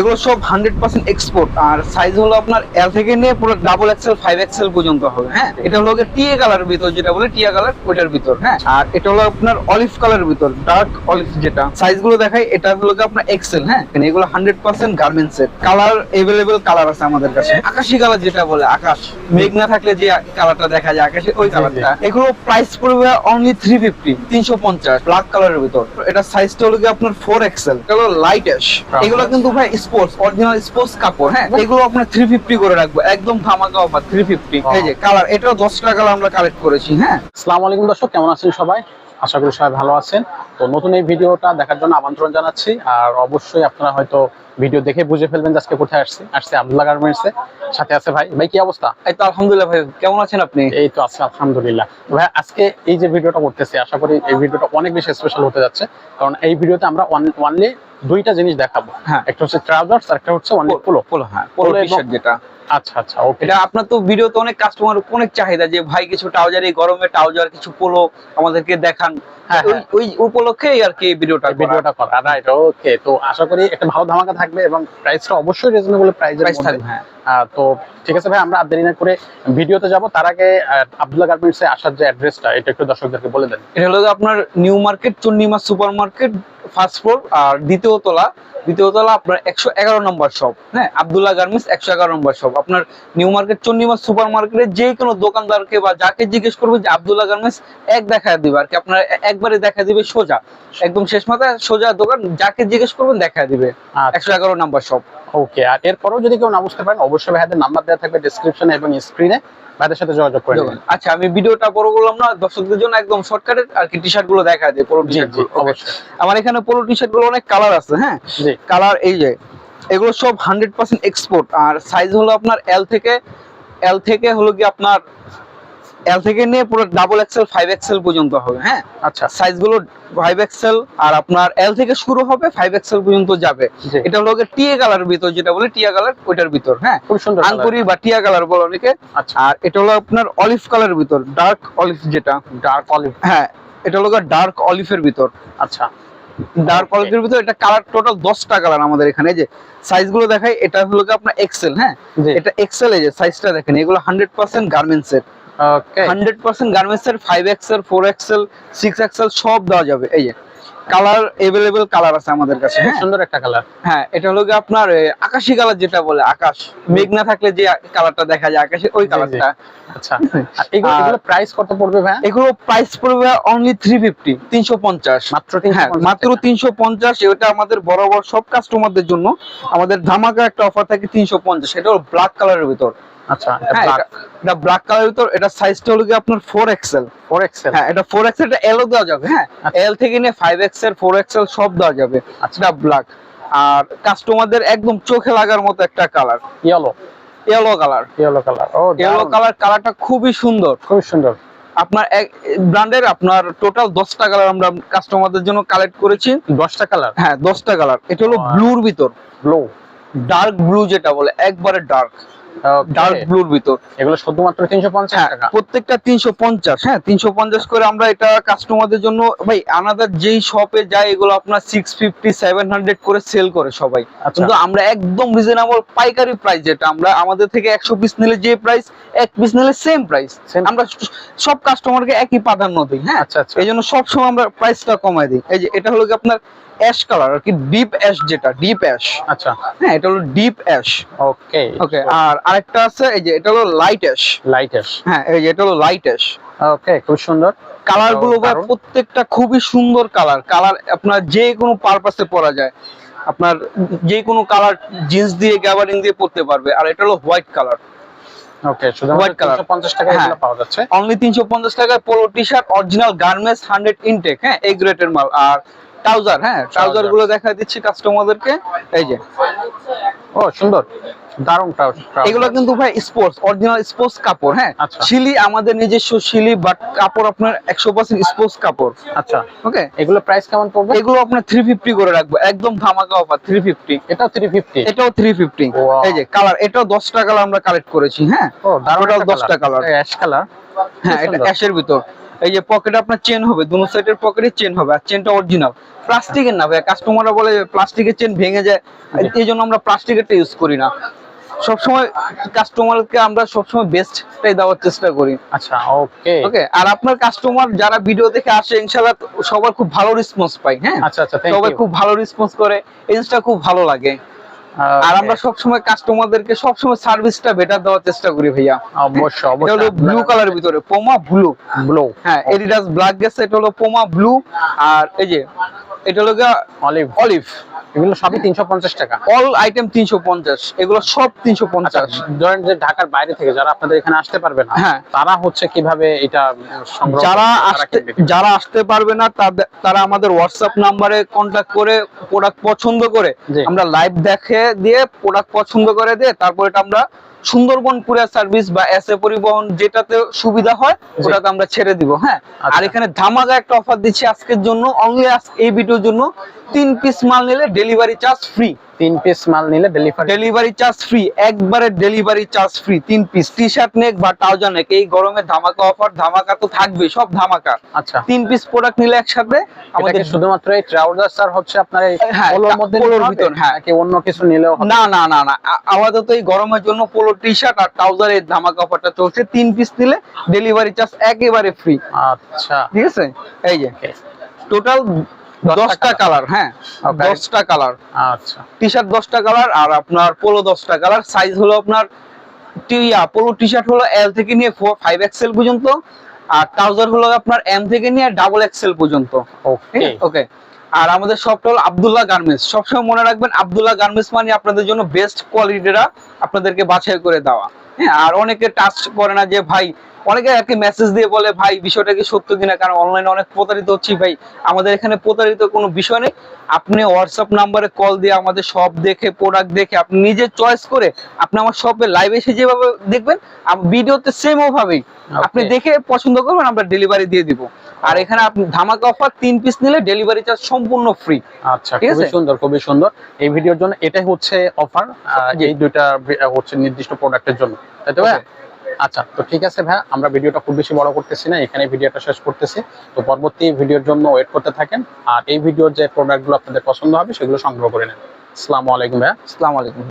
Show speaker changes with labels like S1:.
S1: এগুলো সব hundred percent export আর সাইজ হলো আপনার এল থেকে নিয়ে পুরো ডাবল এক্সেল ফাইভ এক্সেল পর্যন্ত হবে হ্যাঁ? এটা হলো টিয়া কালার ভিতর যেটা বলে টিয়া কালার ওইটার ভিতর হ্যাঁ? আর এটা হলো আপনার অলিভ কালার ভিতর ডার্ক অলিভ যেটা। সাইজগুলো দেখাই এটা হলো আপনার এক্সেল হ্যাঁ? এগুলো হান্ড্রেড পার্সেন্ট গার্মেন্টস এর কালার এভেলেবেল কালার আছে আমাদের কাছে। আকাশি কালার যেটা বলে আকাশ। মেঘ না থাকলে যে কালারটা দেখা যায় আকাশে ওই কালারটা এগুলো প্রাইস পড়বে অনলি থ্রি ফিফটি তিনশো পঞ্চাশ ব্ল্যাক কালারের ভিতর। এটা সাইজটা হলো আপনার ফোর এক্সেল এটা হলো লাইট অ্যাশ এগুলো কিন্তু ভাই স্পোর্টস অরিজিনাল স্পোর্টস কাপড় হ্যাঁ? এগুলো আপনার থ্রি ফিফটি করে রাখব একদম ধামাকা অফার থ্রি ফিফটি এই যে কালার এটাও দশ টাকা কালার আমরা কালেক্ট করেছি হ্যাঁ?
S2: আসসালামু আলাইকুম দর্শক কেমন আছেন সবাই? আশা করি সবাই ভালো আছেন। তো নতুন এই ভিডিওটা দেখার জন্য আমন্ত্রণ জানাচ্ছি আর অবশ্যই আপনারা হয়তো ভিডিও দেখে বুঝে ফেলবেন আজকে কোথায় আসছে। আসছে আব্দুল্লাহ গার্মেন্টস সাথে আছে ভাই। ভাই কি অবস্থা?
S1: এই তো আলহামদুলিল্লাহ ভাই কেমন আছেন আপনি?
S2: এই তো আছে আলহামদুলিল্লাহ। ভাই আজকে এই যে ভিডিওটা করতেছি আশা করি এই ভিডিওটা অনেক বেশি স্পেশাল হতে যাচ্ছে কারণ এই ভিডিওতে আমরা অনলি দুইটা জিনিস দেখাবো।
S1: হ্যাঁ।
S2: একটা হচ্ছে ট্রাউজার্স আর একটা হচ্ছে অনেক পোলো
S1: পোলো। হ্যাঁ পোলো
S2: পোলো
S1: টি
S2: এবং-
S1: শার্ট যেটা।
S2: আচ্ছা আচ্ছা ওকে।
S1: এটা আপনার তো ভিডিওতে অনেক কাস্টমার অনেক চাহিদা যে ভাই কিছু ট্রাউজার এই গরমে ট্রাউজার কিছু পোলো আমাদেরকে দেখান।
S2: হ্যাঁ,
S1: ওই ওই উপলক্ষেই আর কি ভিডিওটা
S2: ভিডিওটা করা। রাইট ওকে তো আশা করি একটা ভালো ধামাকা থাকবে এবং প্রাইসটা অবশ্যই রিজনেবল
S1: প্রাইসে থাকবে হ্যাঁ।
S2: তো ঠিক আছে ভাই, আমরা আর না করে ভিডিওতে যাব। তার আগে আব্দুল্লাহ গার্মেন্টসে আসার যে অ্যাড্রেসটা, এটা একটু দর্শকদেরকে বলে দেন।
S1: এটা হলো আপনার New Market, চুন্নিমা super market first floor আর দ্বিতীয় তলা দ্বিতীয় তলা আপনার একশো এগারো নম্বর শপ হ্যাঁ? আবদুল্লাহ গার্মেন্টস একশো এগারো নম্বর শপ আপনার নিউ মার্কেট চন্ডিমা সুপার মার্কেটে যে কোনো দোকানদারকে বা যাকে জিজ্ঞেস করবে যে আবদুল্লাহ গার্মেন্টস এক দেখা দিবে। আর কি আপনার একবারে দেখা দিবে সোজা। একদম শেষ মাথায় সোজা দোকান যাকে জিজ্ঞেস করবেন দেখা দিবে। একশো এগারো নম্বর শপ
S2: ওকে আর এরপরও যদি কেউ না বুঝতে পারেন অবশ্যই ভাইদের নাম্বার দেওয়া থাকবে ডেসক্রিপশনে এবং স্ক্রিনে ভাইদের সাথে যোগাযোগ করে নেবেন
S1: আচ্ছা আমি ভিডিওটা বড় করলাম না দর্শকদের জন্য একদম শর্টকাটের আর কি টি শার্টগুলো দেখা যায় পোলো টি শার্ট
S2: অবশ্যই।
S1: আমার এখানে পোলো টি শার্টগুলো অনেক কালার আছে হ্যাঁ?
S2: জি
S1: কালার এই যে এগুলো সব হান্ড্রেড পার্সেন্ট এক্সপোর্ট আর সাইজ হলো আপনার এল থেকে এল থেকে হলো কি আপনার এল থেকে নিয়ে পুরো ডাবল এক্সেল ফাইভ এক্সেল পর্যন্ত হবে হ্যাঁ?
S2: আচ্ছা।
S1: সাইজগুলো ফাইভ এক্সেল আর আপনার এল থেকে শুরু হবে ফাইভ এক্সেল পর্যন্ত যাবে। এটা হলো টিয়া কালার ভিতর যেটা বলে টিয়া কালার ওইটার ভিতর হ্যাঁ?
S2: খুব সুন্দর
S1: আঙ্কুরি বা টিয়া কালার বলো অনেকে।
S2: আচ্ছা।
S1: আর এটা হলো আপনার অলিভ কালার ভিতর ডার্ক অলিভ যেটা।
S2: ডার্ক অলিভ
S1: হ্যাঁ এটা হলো ডার্ক অলিভের ভিতর।
S2: আচ্ছা।
S1: ডার্ক কোয়ালিটির ভিতরে এটা কালার টোটাল দশটা কালার আমাদের এখানে। যে সাইজগুলো দেখাই এটা হলো আপনার এক্সেল হ্যাঁ? এটা এক্সেল এই যে সাইজটা দেখেন এগুলো হান্ড্রেড পার্সেন্ট গার্মেন্টস এর
S2: ওকে
S1: হান্ড্রেড পার্সেন্ট গার্মেন্টস এর five XL four XL six XL সব দেওয়া যাবে। এই যে কালার এভেলেবেল কালার আছে আমাদের কাছে হ্যাঁ।
S2: সুন্দর একটা কালার।
S1: হ্যাঁ এটা হলো গিয়ে আপনার আকাশি কালার যেটা বলে আকাশ। মেঘ না থাকলে যে কালারটা দেখা যায় আকাশে ওই। কালারটা।
S2: আচ্ছা। এগুলো প্রাইস কত পড়বে ভাই
S1: এগুলো প্রাইস পড়বে অনলি থ্রি ফিফটি তিনশো পঞ্চাশ।
S2: মাত্র
S1: হ্যাঁ মাত্র এটা আমাদের বরাবর সব কাস্টমারদের জন্য। আমাদের ধামাকা একটা অফার থাকে তিনশো পঞ্চাশ এটা হলো ব্ল্যাক কালারের ভিতর।
S2: আচ্ছা এটা
S1: হ্যাঁ,
S2: ব্ল্যাক
S1: এটা- এটা ব্ল্যাক কালারের ভিতর এটা সাইজটা হলো কি আপনার ফোর এক্সেল
S2: ফোর এক্সেল
S1: হ্যাঁ এটা ফোর এক্সেল এটা এলও দেওয়া যাবে হ্যাঁ?
S2: আচ্ছা।
S1: এল থেকে নিয়ে ফাইভ এক্সেল ফোর এক্সেল সব দেওয়া যাবে।
S2: আচ্ছা।
S1: ব্ল্যাক আর কাস্টমারদের একদম চোখে লাগার মতো একটা colour
S2: yellow
S1: yellow colour
S2: yellow colour ও
S1: ইয়েলো কালার কালারটা খুবই সুন্দর।
S2: খুব সুন্দর।
S1: আপনার ব্র্যান্ডের আপনার টোটাল দশটা কালার আমরা কাস্টমারদের জন্য কালেক্ট করেছি।
S2: দশটা কালার
S1: হ্যাঁ দশটা কালার এটা হলো ব্লুর ভিতর।
S2: ব্লু
S1: ডার্ক ব্লু যেটা বলে একবারে ডার্ক ডার্ক ব্লুর ভিতর।
S2: এগুলো শুধুমাত্র তিনশো পঞ্চাশ
S1: হ্যাঁ
S2: টাকা?
S1: প্রত্যেকটা তিনশো পঞ্চাশ হ্যাঁ তিনশো পঞ্চাশ করে আমরা এটা কাস্টমারদের জন্য ভাই আনাদার যেই শপে যায় এগুলো আপনার সিক্স ফিফটি সেভেন হান্ড্রেড করে সেল করে সবাই।
S2: আচ্ছা।
S1: কিন্তু আমরা একদম রিজনেবল পাইকারি প্রাইস যেটা আমরা আমাদের থেকে একশো পিস নিলে যে প্রাইস এক পিস নিলে সেম প্রাইস. আমরা সব কাস্টমারকে একই প্রাধান্য দিই হ্যাঁ?
S2: আচ্ছা আচ্ছা।
S1: এই জন্য সবসময় আমরা প্রাইসটা কমাই দিই। এই যে এটা হলো কি আপনার অ্যাশ কালার আর কি ডিপ অ্যাশ যেটা ডিপ অ্যাশ
S2: আচ্ছা।
S1: হ্যাঁ এটা হলো ডিপ অ্যাশ
S2: ওকে
S1: ওকে আর আরেকটা আছে এই যে এটা হলো লাইট অ্যাশ
S2: লাইট এস
S1: হ্যাঁ এই যে এটা হলো লাইট অ্যাশ
S2: ওকে খুব সুন্দর। কালারগুলো
S1: প্রত্যেকটা খুবই সুন্দর কালার কালার আপনার যে কোনো পারপাসে পরা যায়। আপনার যে কোনো কালার জিন্স দিয়ে গ্যাবারিং দিয়ে পরতে পারবে। আর এটা হলো হোয়াইট কালার
S2: ওকে শুধুমাত্র
S1: White color.
S2: তিনশো পঞ্চাশ টাকা
S1: হ্যাঁ।
S2: এগুলো পাওয়া যাচ্ছে।
S1: অনলি টাকায় পোলো অরিজিনাল গার্মেন্টস হান্ড্রেড ইনটেক হ্যাঁ মাল। আর ট্রাউজার হ্যাঁ ট্রাউজারগুলো দেখা দিচ্ছি কাস্টমারদেরকে এই যে।
S2: ও সুন্দর। দারুণ ট্রাউজার
S1: এগুলো কিন্তু ভাই স্পোর্টস অরিজিনাল স্পোর্টস কাপড় হ্যাঁ?
S2: আচ্ছা।
S1: শিলি আমাদের নিজস্ব শিলি বাট কাপড় আপনার একশো পার্সেন্ট স্পোর্টস কাপড়।
S2: আচ্ছা।
S1: ওকে
S2: এগুলো প্রাইস কেমন পড়বে?
S1: এগুলো আপনার থ্রি ফিফটি করে রাখব। একদম ধামাকা অফার
S2: এটাও.
S1: এই যে কালার এটাও দশটা কালার আমরা কালেক্ট করেছি হ্যাঁ?
S2: ও দারুণ
S1: Total 10টা colour।
S2: অ্যাশ কালার
S1: হ্যাঁ এটা। অ্যাশের ভিতর। এই যে পকেটে আপনার চেন হবে দুনো সাইডের পকেটে চেন হবে আর চেনটা অরিজিনাল প্লাস্টিকের না ভাই কাস্টমাররা বলে প্লাস্টিকের চেন ভেঙে যায়। এই জন্য আমরা প্লাস্টিকেরটা ইউজ করি না। সবসময় কাস্টমারকে আমরা সবসময় বেস্টটাই দেওয়ার চেষ্টা করি।
S2: আচ্ছা ওকে
S1: ওকে আর আপনার কাস্টমার যারা ভিডিও দেখে আসে ইনশাআল্লাহ সবার খুব ভালো রেসপন্স পাই হ্যাঁ?
S2: আচ্ছা আচ্ছা
S1: সবাই খুব ভালো রেসপন্স করে এই জিনিসটা খুব ভালো লাগে। আর আমরা সবসময় কাস্টমারদেরকে সবসময় সার্ভিসটা বেটার দেওয়ার চেষ্টা করি ভাইয়া।
S2: অবশ্যই
S1: এটা হলো ব্লু কালারের ভিতরে পোমা ব্লু
S2: ব্লু
S1: হ্যাঁ এডিডাস ব্ল্যাক গেছে এটা হলো পোমা ব্লু আর এই যে এটা হলো
S2: অলিভ
S1: অলিভ
S2: এগুলো সবই তিনশো পঞ্চাশ টাকা
S1: অল আইটেম তিনশো পঞ্চাশ এগুলো সব তিনশো
S2: আচ্ছা
S1: পঞ্চাশ
S2: ধরেন যে ঢাকার বাইরে থেকে যারা আপনাদের এখানে আসতে পারবে না
S1: হ্যাঁ।
S2: তারা হচ্ছে কীভাবে এটা
S1: যারা? যারা আসতে পারবে না তারা আমাদের হোয়াটসঅ্যাপ নাম্বারে কন্ট্যাক্ট করে প্রোডাক্ট পছন্দ করে। আমরা লাইভ দেখে দিয়ে প্রোডাক্ট পছন্দ করে দিয়ে তারপর এটা আমরা সুন্দরবন কুরিয়ার সার্ভিস বা এস এ পরিবহন যেটাতে সুবিধা হয়। ওটাতে আমরা ছেড়ে দিব হ্যাঁ
S2: আচ্ছা।
S1: আর এখানে ধামাকা একটা অফার দিচ্ছি আজকের জন্য অনলি এই ভিডিওর জন্য তিন পিস মাল নিলে ডেলিভারি চার্জ ফ্রি
S2: তিন পিস মাল নিলে ডেলিভারি
S1: ডেলিভারি চার্জ ফ্রি একবারে ডেলিভারি চার্জ ফ্রি তিন পিস টি শার্ট নেক বা ট্রাউজার নেক এই গরমে ধামাকা অফার ধামাকা তো থাকবে সব ধামাকা।
S2: আচ্ছা।
S1: তিন পিস প্রোডাক্ট নিলে একসাথে আমাদের
S2: শুধুমাত্র এই ট্রাউজার স্যার হচ্ছে আপনার এই
S1: হ্যাঁ,
S2: পোলোর মধ্যে
S1: পোলোর ভিতর, হ্যাঁ।
S2: নাকি অন্য কিছু নিলেও?
S1: না না না না। আপাতত এই গরমের জন্য পোলো টি শার্ট আর ট্রাউজার এর ধামাকা অফারটা চলছে। তিন পিস নিলে ডেলিভারি চার্জ একেবারে ফ্রি
S2: আচ্ছা।
S1: ঠিক আছে? এই যে। টোটাল
S2: দশটা
S1: কালার হ্যাঁ। দশটা কালার
S2: আচ্ছা।
S1: টি শার্ট দশটা কালার আর আপনার পোলো দশটা কালার সাইজ হলো আপনার পোলো টি শার্ট হলো এল থেকে নিয়ে ফাইভ এক্সেল পর্যন্ত। আর ট্রাউজার হলো আপনার এম থেকে নিয়ে ডাবল এক্সেল পর্যন্ত।
S2: ওকে
S1: ওকে আর আমাদের শপটা হলো আব্দুল্লাহ গার্মেন্টস সবসময় মনে রাখবেন আব্দুল্লাহ গার্মেন্টস মানে আপনাদের জন্য বেস্ট কোয়ালিটিটা আপনাদেরকে বাছাই করে দেওয়া। হ্যাঁ আর অনেকে টাচ করে না যে ভাই অনেকে আর কি মেসেজ দিয়ে বলে ভাই বিষয়টা কি সত্য কিনা? কারণ অনলাইনে অনেক প্রতারিত হচ্ছি ভাই আমাদের এখানে প্রতারিত কোনো বিষয় নেই। আপনি হোয়াটসঅ্যাপ নাম্বারে কল দিয়ে আমাদের সব দেখে প্রোডাক্ট দেখে আপনি নিজে চয়েস করে আপনি আমার শপে লাইভ এসে যেভাবে দেখবেন ভিডিওতে সেম ওভাবেই। আপনি দেখে পছন্দ করবেন আমরা ডেলিভারি দিয়ে দিব। আর এখানে আপনি ধামাকা অফার তিন পিস নিলে ডেলিভারি চার্জ সম্পূর্ণ ফ্রি
S2: আচ্ছা খুবই সুন্দর খুবই সুন্দর। এই ভিডিওর জন্য এটাই হচ্ছে অফার এই দুইটা হচ্ছে নির্দিষ্ট প্রোডাক্টের জন্য। তাই তো ভাই আচ্ছা তো ঠিক আছে ভাই আমরা ভিডিওটা খুব বেশি বড় করতেছি না এখানে ভিডিওটা শেষ করতেছি। তো পরবর্তী ভিডিওর জন্য ওয়েট করতে থাকেন আর এই ভিডিওর যে প্রোডাক্টগুলো আপনাদের পছন্দ হবে সেগুলো সংগ্রহ করে নেন। আসসালামু আলাইকুম ভাইয়া।
S1: আসসালামু আলাইকুম